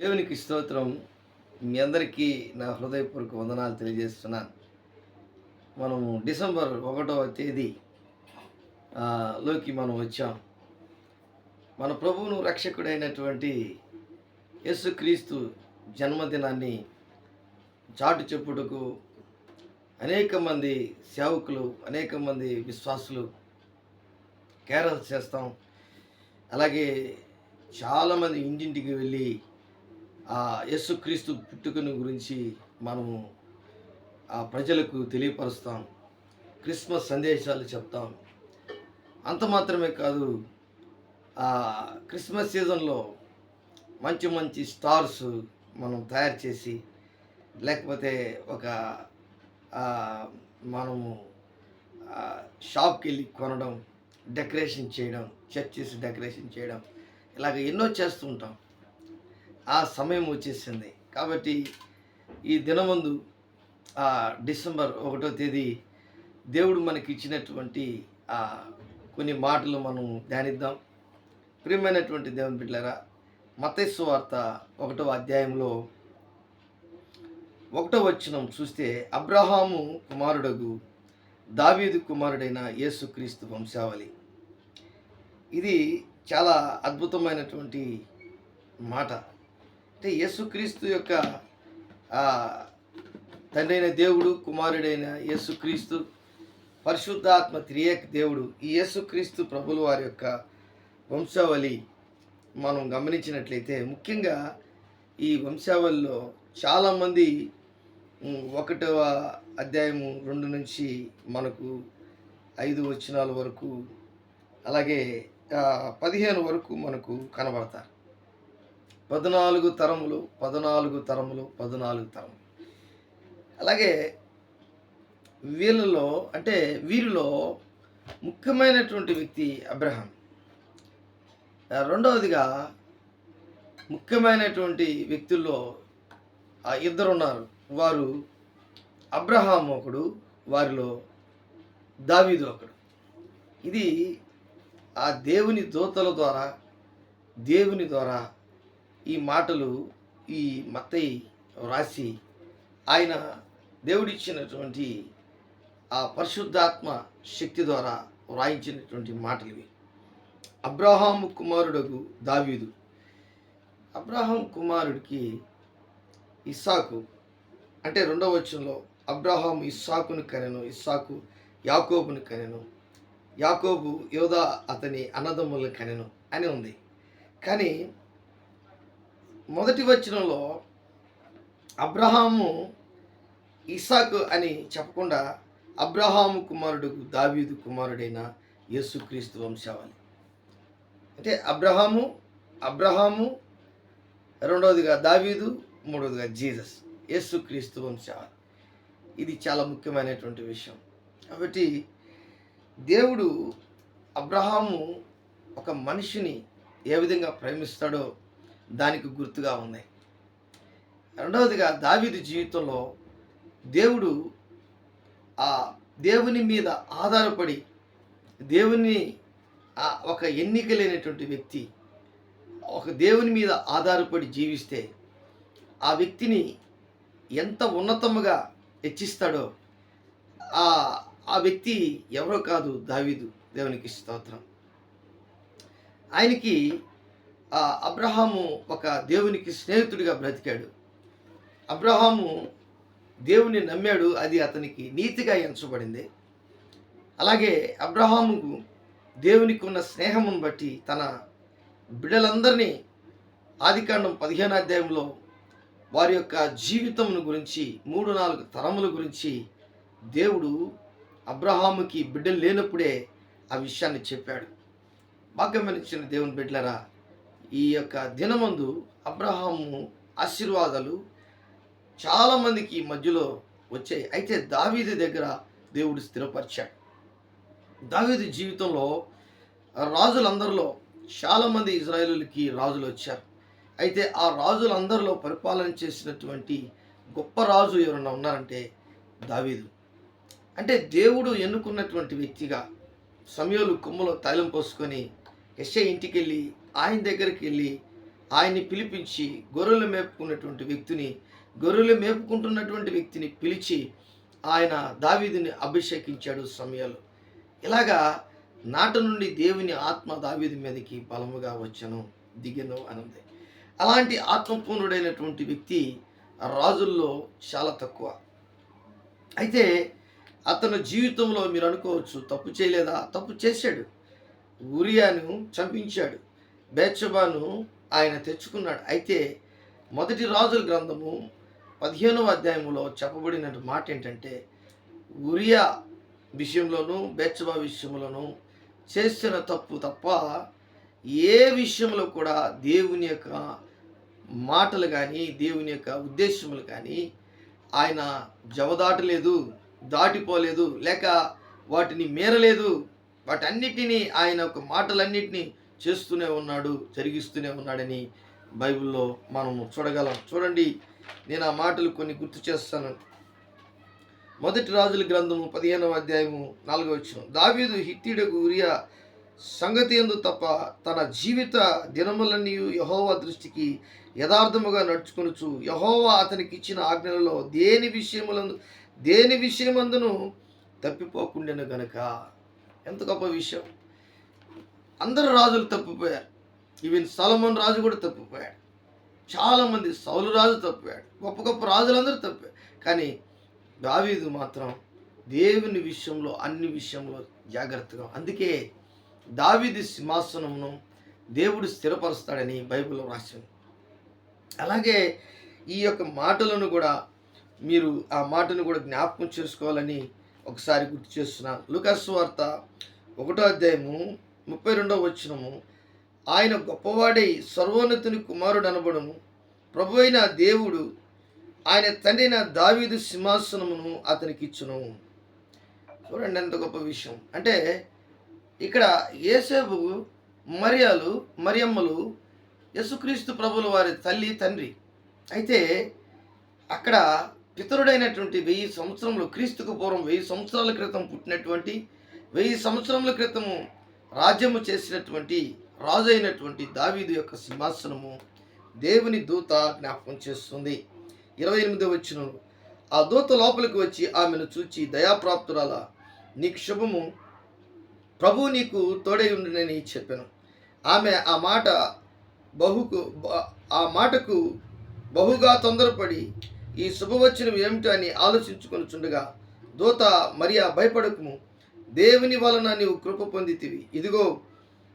దేవునికి స్తోత్రం. మీ అందరికీ నా హృదయపూర్వక వందనాలు తెలియజేస్తున్నాను. మనము డిసెంబర్ ఒకటవ తేదీ లోకి మనం వచ్చాం. మన ప్రభువును రక్షకుడైనటువంటి యేసుక్రీస్తు జన్మదినాన్ని చాటు చెప్పుటకు అనేక మంది సేవకులు అనేక మంది విశ్వాసులు క్యారల్స్ చేస్తాం. అలాగే చాలామంది ఇంటింటికి వెళ్ళి ఆ యేసుక్రీస్తు పుట్టుకను గురించి మనము ఆ ప్రజలకు తెలియపరుస్తాం. క్రిస్మస్ సందేశాలు చెప్తాం. అంత మాత్రమే కాదు ఆ క్రిస్మస్ సీజన్లో మంచి మంచి స్టార్స్ మనం తయారు చేసి లేకపోతే ఒక మనము షాప్కి వెళ్ళి కొనడం డెకరేషన్ చేయడం చర్చెస్ డెకరేషన్ చేయడం ఇలాగ ఎన్నో చేస్తూ ఉంటాం. ఆ సమయం వచ్చేసింది. కాబట్టి ఈ దినమందు ఆ డిసెంబర్ ఒకటో తేదీ దేవుడు మనకి ఇచ్చినటువంటి ఆ కొన్ని మాటలు మనం ధ్యానిద్దాం. ప్రియమైనటువంటి దేవుని బిడ్డలరా మతస్సు వార్త ఒకటో అధ్యాయంలో ఒకటో వచ్చినం చూస్తే అబ్రహాము కుమారుడగు దావీదు కుమారుడైన యేసుక్రీస్తు వంశావళి. ఇది చాలా అద్భుతమైనటువంటి మాట. అంటే యేసుక్రీస్తు యొక్క తండ్రైన తండ్రి అయిన దేవుడు కుమారుడైన యేసుక్రీస్తు పరిశుద్ధాత్మ త్రియేక దేవుడు ఈ యేసుక్రీస్తు ప్రభుల వారి యొక్క వంశావళి మనం గమనించినట్లయితే ముఖ్యంగా ఈ వంశావళిలో చాలామంది ఒకటవ అధ్యాయము రెండు నుంచి మనకు ఐదు వచనాల వరకు అలాగే పదిహేను వరకు మనకు కనబడతారు. పద్నాలుగు తరములు పద్నాలుగు తరములు పద్నాలుగు తరములు. అలాగే వీళ్ళలో అంటే వీరిలో ముఖ్యమైనటువంటి వ్యక్తి అబ్రహాం. రెండవదిగా ముఖ్యమైనటువంటి వ్యక్తుల్లో ఆ ఇద్దరు ఉన్నారు వారు అబ్రహాం ఒకడు వారిలో దావీదు ఒకడు. ఇది ఆ దేవుని దూతల ద్వారా దేవుని ద్వారా ఈ మాటలు ఈ మత్తయి వ్రాసి ఆయన దేవుడిచ్చినటువంటి ఆ పరిశుద్ధాత్మ శక్తి ద్వారా వ్రాయించినటువంటి మాటలు ఇవి. అబ్రహాము కుమారుడకు దావీదు. అబ్రహాం కుమారుడికి ఇస్సాకు అంటే రెండవ వచనంలో అబ్రహాము ఇస్సాకును కనెను ఇస్సాకు యాకోబును కనెను యాకోబు యోధా అతని అన్నదమ్ములను కనెను అని ఉంది. కానీ మొదటి వచనంలో అబ్రహాము ఇసాకు అని చెప్పకుండా అబ్రహాము కుమారుడు దావీదు కుమారుడైన యేసుక్రీస్తు వంశావళి. అంటే అబ్రహాము అబ్రహాము రెండవదిగా దావీదు మూడవదిగా జీసస్ యేసుక్రీస్తు వంశావళి. ఇది చాలా ముఖ్యమైనటువంటి విషయం. కాబట్టి దేవుడు అబ్రహాము ఒక మనిషిని ఏ విధంగా ప్రేమిస్తాడో దానికి గుర్తుగా ఉంది రెండవదిగా దావీదు జీవితంలో దేవుడు ఆ దేవుని మీద ఆధారపడి దేవుని ఆ ఒక ఎన్నిక లేనటువంటి వ్యక్తి ఒక దేవుని మీద ఆధారపడి జీవిస్తే ఆ వ్యక్తిని ఎంత ఉన్నతముగా హెచ్చిస్తాడో ఆ ఆ వ్యక్తి ఎవరో కాదు దావీదు దేవునికి స్తోత్రం. ఆయనకి ఆ అబ్రహాము ఒక దేవునికి స్నేహితుడిగా బ్రతికాడు. అబ్రహాము దేవుని నమ్మాడు అది అతనికి నీతిగా ఎంచబడింది. అలాగే అబ్రహాముకు దేవునికి ఉన్న స్నేహమును బట్టి తన బిడ్డలందరినీ ఆదికాండం పదిహేను అధ్యాయంలో వారి యొక్క జీవితమును గురించి మూడు నాలుగు తరముల గురించి దేవుడు అబ్రహాముకి బిడ్డలు లేనప్పుడే ఆ విషయాన్ని చెప్పాడు. భాగ్యమనిచ్చిన దేవుని బిడ్డలరా ఈ యొక్క దినమందు అబ్రహాము ఆశీర్వాదాలు చాలామందికి మధ్యలో వచ్చాయి. అయితే దావీదు దగ్గర దేవుడు స్థిరపరిచాడు. దావీదు జీవితంలో రాజులందరిలో చాలామంది ఇజ్రాయేలులకి రాజులు వచ్చారు. అయితే ఆ రాజులందరిలో పరిపాలన చేసినటువంటి గొప్ప రాజు ఎవరన్నా ఉన్నారంటే దావీదు. అంటే దేవుడు ఎన్నుకున్నటువంటి వ్యక్తిగా సమయంలో కొమ్మలో తైలం పోసుకొని యెషయా ఇంటికి వెళ్ళి ఆయన దగ్గరికి వెళ్ళి ఆయన్ని పిలిపించి గొర్రెలు మేపుకున్నటువంటి వ్యక్తిని గొర్రెలు మేపుకుంటున్నటువంటి వ్యక్తిని పిలిచి ఆయన దావీదిని అభిషేకించాడు సమయాలు. ఇలాగా నాట నుండి దేవుని ఆత్మ దావీది మీదకి బలముగా వచ్చను దిగను అనుంది. అలాంటి ఆత్మపూర్ణుడైనటువంటి వ్యక్తి రాజుల్లో చాలా తక్కువ. అయితే అతను జీవితంలో మీరు అనుకోవచ్చు తప్పు చేయలేదా? తప్పు చేశాడు. ఉరియాను చంపించాడు. బేచ్చబాను ఆయన తెచ్చుకున్నాడు. అయితే మొదటి రాజుల గ్రంథము పదిహేనవ అధ్యాయంలో చెప్పబడిన మాట ఏంటంటే ఉరియా విషయంలోనూ బేచ్చబా విషయంలోనూ చేసిన తప్పు తప్ప ఏ విషయంలో కూడా దేవుని యొక్క మాటలు కానీ దేవుని యొక్క ఉద్దేశములు కానీ ఆయన జవదాటలేదు దాటిపోలేదు లేక వాటిని మీరలేదు. వాటన్నిటినీ ఆయన యొక్క మాటలన్నిటినీ చేస్తూనే ఉన్నాడు జరిగిస్తూనే ఉన్నాడని బైబిల్లో మనము చూడగలం. చూడండి నేను ఆ మాటలు కొన్ని గుర్తు చేస్తాను. మొదటి రాజుల గ్రంథము పదిహేనవ అధ్యాయము నాలుగవ వచ్చిన దావీదు హిత్తిడకు ఉరియా సంగతి ఎందు తప్ప తన జీవిత దినములన్నీ యహోవా దృష్టికి యథార్థముగా నడుచుకొనుచు యహోవా అతనికి ఇచ్చిన ఆజ్ఞలలో దేని విషయములందు దేని విషయమందును తప్పిపోకుండాను గనక. ఎంత గొప్ప విషయం. అందరు రాజులు తప్పిపోయారు. ఈవెన్ సలమన్ రాజు కూడా తప్పిపోయాడు. చాలామంది సౌలు రాజు తప్పిపోయాడు. గొప్ప గొప్ప రాజులందరూ తప్పారు కానీ దావీదు మాత్రం దేవుని విషయంలో అన్ని విషయంలో జాగ్రత్తగా అందుకే దావీది సింహాసనమును దేవుడు స్థిరపరుస్తాడని బైబిల్లో రాసింది. అలాగే ఈ యొక్క మాటలను కూడా మీరు ఆ మాటను కూడా జ్ఞాపకం చేసుకోవాలని ఒకసారి గుర్తు చేస్తున్నాను. లుకస్ వార్త ఒకటో అధ్యాయము ముప్పై రెండవ వచ్చినము ఆయన గొప్పవాడై సర్వోన్నతుని కుమారుడు అనబడము ప్రభు అయిన దేవుడు ఆయన తండ్రిన దావీదు సింహాసనమును అతనికి ఇచ్చును చూడండి ఎంత గొప్ప విషయం. అంటే ఇక్కడ ఏసేపు మరియాలు మరియమ్మలు యేసుక్రీస్తు ప్రభుల వారి తల్లి తండ్రి. అయితే అక్కడ పితరుడైనటువంటి వెయ్యి సంవత్సరంలో క్రీస్తుకు పూర్వం వెయ్యి సంవత్సరాల క్రితం పుట్టినటువంటి వెయ్యి సంవత్సరముల క్రితము రాజ్యము చేసినటువంటి రాజు అయినటువంటి దావీదు యొక్క సింహాసనము దేవుని దూత జ్ఞాపకం చేస్తుంది. ఇరవై ఎనిమిది వచ్చిన ఆ దూత లోపలికి వచ్చి ఆమెను చూచి దయాప్రాప్తురాల నీకు శుభము ప్రభు నీకు తోడై ఉండునని చెప్పాను. ఆమె ఆ మాట బహుకు ఆ మాటకు బహుగా తొందరపడి ఈ శుభవచనం ఏమిటో అని ఆలోచించుకొనుచుండగా దూత మరియా భయపడకుము. దేవుని వలన నీవు కృప పొందితివి. ఇదిగో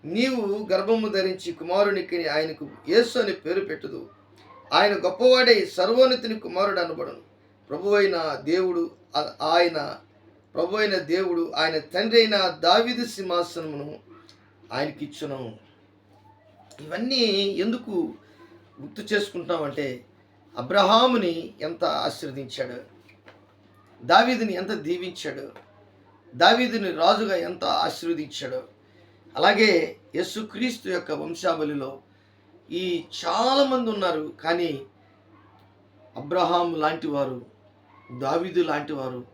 నీవు గర్భము ధరించి కుమారునికి ఆయనకు యేసు అని పేరు పెట్టుదు. ఆయన గొప్పవాడై సర్వోన్నతిని కుమారుడు అనబడను. ప్రభు అయిన దేవుడు ఆయన ప్రభు అయిన దేవుడు ఆయన తండ్రి అయిన దావిది సింహాసనమును ఆయనకిచ్చును ఇవన్నీ ఎందుకు గుర్తు చేసుకుంటామంటే అబ్రహాముని ఎంత ఆశీర్వదించాడు? దావీదుని ఎంత దీవించాడు? దావీదుని రాజుగా ఎంత ఆశీర్వదించాడు. అలాగే యేసుక్రీస్తు యొక్క వంశావళిలో ఈ చాలామంది ఉన్నారు. కానీ అబ్రహాం లాంటి వారు దావీదు లాంటి వారు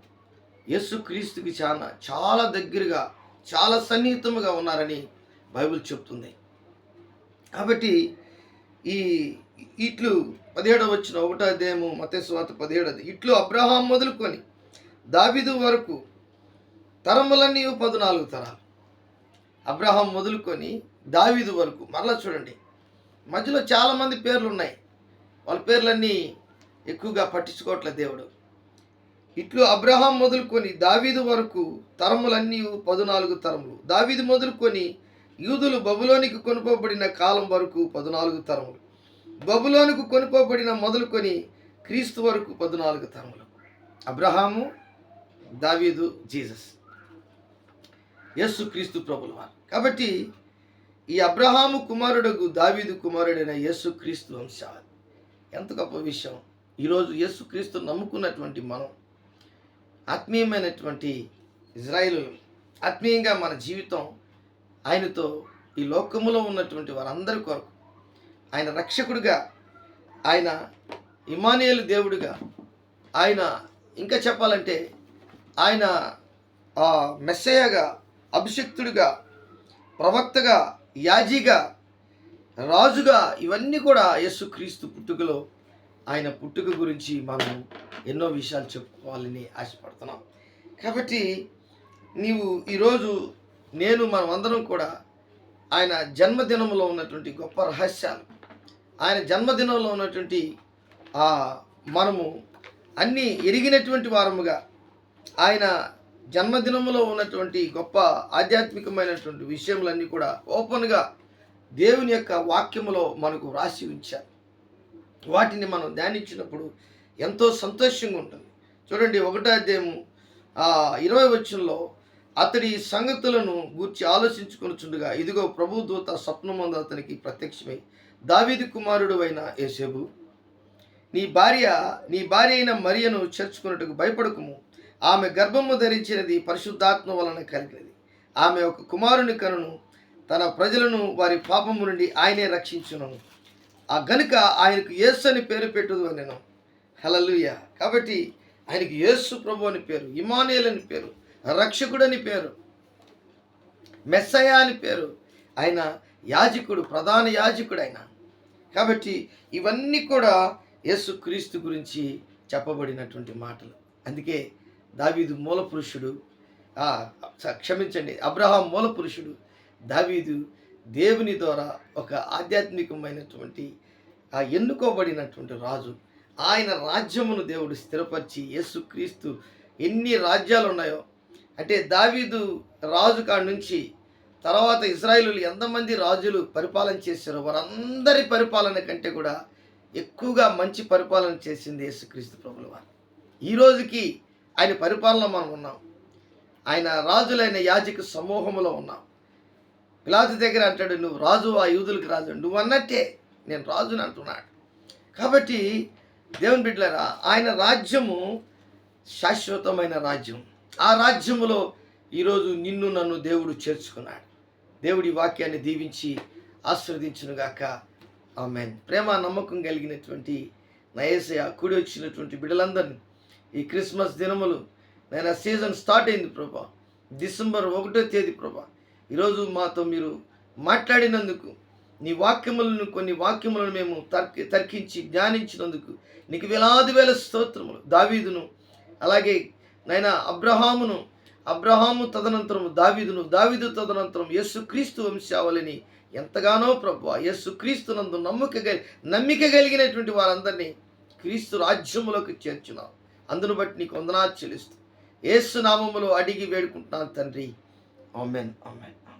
యేసుక్రీస్తుకి చాలా చాలా దగ్గరగా చాలా సన్నిహితముగా ఉన్నారని బైబిల్ చెప్తుంది. కాబట్టి ఈ ఇట్లు పదిహేడవ వచ్చిన ఒకటో అధ్యాయము మతేశ్వాత పదిహేడది. ఇట్లు అబ్రహాం మొదలుకొని దావిదు వరకు తరములన్నీ పద్నాలుగు తరాలు. అబ్రహాం మొదలుకొని దావీదు వరకు. మరలా చూడండి. మధ్యలో చాలామంది పేర్లు ఉన్నాయి వాళ్ళ పేర్లన్నీ ఎక్కువగా పట్టించుకోవట్లేదు దేవుడు. ఇట్లు అబ్రహాం మొదలుకొని దావీదు వరకు తరములన్నీ పద్నాలుగు తరములు. దావీదు మొదలుకొని యూదులు బబులోనికి కొనుకోబడిన కాలం వరకు పద్నాలుగు తరములు. బబులోనికి కొనుకోబడిన మొదలుకొని క్రీస్తు వరకు పద్నాలుగు తరములు. అబ్రహాము దావీదు జీసస్. యేసు క్రీస్తు ప్రభుల వారు. కాబట్టి ఈ అబ్రహాము కుమారుడకు దావీదు కుమారుడైన యేసు క్రీస్తు వంశాలు. ఎంత గొప్ప విషయం. ఈరోజు యస్సు క్రీస్తు నమ్ముకున్నటువంటి మనం ఆత్మీయమైనటువంటి ఇజ్రాయిల్ ఆత్మీయంగా మన జీవితం ఆయనతో ఈ లోకములో ఉన్నటువంటి వారందరి కొరకు ఆయన రక్షకుడిగా ఆయన ఇమానియల్ దేవుడిగా ఆయన ఇంకా చెప్పాలంటే ఆయన మెస్సయ్యగా అభిషక్తుడిగా ప్రవక్తగా యాజీగా రాజుగా ఇవన్నీ కూడా యేసుక్రీస్తు పుట్టుకలో ఆయన పుట్టుక గురించి మనం ఎన్నో విషయాలు చెప్పుకోవాలని ఆశపడుతున్నాం. కాబట్టి నీవు ఈరోజు నేను మనం అందరం కూడా ఆయన జన్మదినంలో ఉన్నటువంటి గొప్ప రహస్యాలు ఆయన జన్మదినంలో ఉన్నటువంటి మనము అన్నీ ఎరిగినటువంటి వారముగా ఆయన జన్మదినములో ఉన్నటువంటి గొప్ప ఆధ్యాత్మికమైనటువంటి విషయములన్నీ కూడా ఓపెన్గా దేవుని యొక్క వాక్యములో మనకు రాసి ఉంచారు. వాటిని మనం ధ్యానించినప్పుడు ఎంతో సంతోషంగా ఉంటుంది. చూడండి ఒకటో అధ్యాయము ఆ, ఇరవై వచ్చంలో అతడి సంగతులను గూర్చి ఆలోచించుకొనుచుండగా ఇదిగో ప్రభు దూత స్వప్నమందు అతనికి ప్రత్యక్షమై దావీది కుమారుడు అయిన యేసేబు నీ భార్య నీ భార్య అయిన మరియను చేర్చుకున్నట్టుకు భయపడకుము. ఆమె గర్భము ధరించినది పరిశుద్ధాత్మ వలన కలిగినది. ఆమె ఒక కుమారుని కనును తన ప్రజలను వారి పాపము నుండి ఆయనే రక్షించును. ఆ గనుక ఆయనకు యేసు అని పేరు పెట్టదు అని నేను హలలుయ కాబట్టి ఆయనకి యేసు ప్రభు అని పేరు ఇమానుయేల్ అని పేరు రక్షకుడని పేరు మెస్సయ అని పేరు. ఆయన యాజకుడు ప్రధాన యాజకుడు ఆయన. కాబట్టి ఇవన్నీ కూడా యేసు క్రీస్తు గురించి చెప్పబడినటువంటి మాటలు. అందుకే దావీదు మూల పురుషుడు క్షమించండి అబ్రహాం మూల పురుషుడు దావీదు దేవుని ద్వారా ఒక ఆధ్యాత్మికమైనటువంటి ఆ ఎన్నుకోబడినటువంటి రాజు. ఆయన రాజ్యమును దేవుడు స్థిరపరిచి యేసుక్రీస్తు ఎన్ని రాజ్యాలు ఉన్నాయో అంటే దావీదు రాజు కాడ నుంచి తర్వాత ఇజ్రాయిలు ఎంతమంది రాజులు పరిపాలన చేశారో వారందరి పరిపాలన కంటే కూడా ఎక్కువగా మంచి పరిపాలన చేసింది యేసుక్రీస్తు ప్రభుల వారు ఈ రోజుకి ఆయన పరిపాలన మనం ఉన్నాం. ఆయన రాజులైన యాజక సమూహంలో ఉన్నాం. పిలాతు దగ్గర అంటాడు నువ్వు రాజు ఆ యూదులకు రాజు. నువ్వు అన్నట్టే నేను రాజుని అంటున్నాడు. కాబట్టి దేవుని బిడ్డలారా ఆయన రాజ్యము శాశ్వతమైన రాజ్యం. ఆ రాజ్యములో ఈరోజు నిన్ను నన్ను దేవుడు చేర్చుకున్నాడు. దేవుడి వాక్యాన్ని దీవించి ఆస్వాదించునుగాక ఆమెన్. ప్రేమ నమ్మకం కలిగినటువంటి నయసయ కూడి వచ్చినటువంటి బిడ్డలందరినీ ఈ క్రిస్మస్ దినములు నేను సీజన్ స్టార్ట్ అయింది ప్రభా. డిసెంబర్ ఒకటో తేదీ ప్రభా. ఈరోజు మాతో మీరు మాట్లాడినందుకు నీ వాక్యములను కొన్ని వాక్యములను మేము తర్కి తర్కించి ధ్యానించినందుకు నీకు వేలాది వేల స్తోత్రములు. దావీదును అలాగే నైనా అబ్రహామును అబ్రహాము తదనంతరము దావీదును దావీదు తదనంతరం యేసుక్రీస్తు వంశావళిని ఎంతగానో ప్రభు యేసుక్రీస్తు నందు నమ్మక గలి నమ్మిక కలిగినటువంటి వారందరినీ క్రీస్తు రాజ్యములోకి చేర్చున్నాం. అందును బట్టి నీకు వందనాలు చెల్లిస్తూ యేసు అడిగి వేడుకుంటున్నాను తండ్రి. ఆమెన్. ఆమెన్.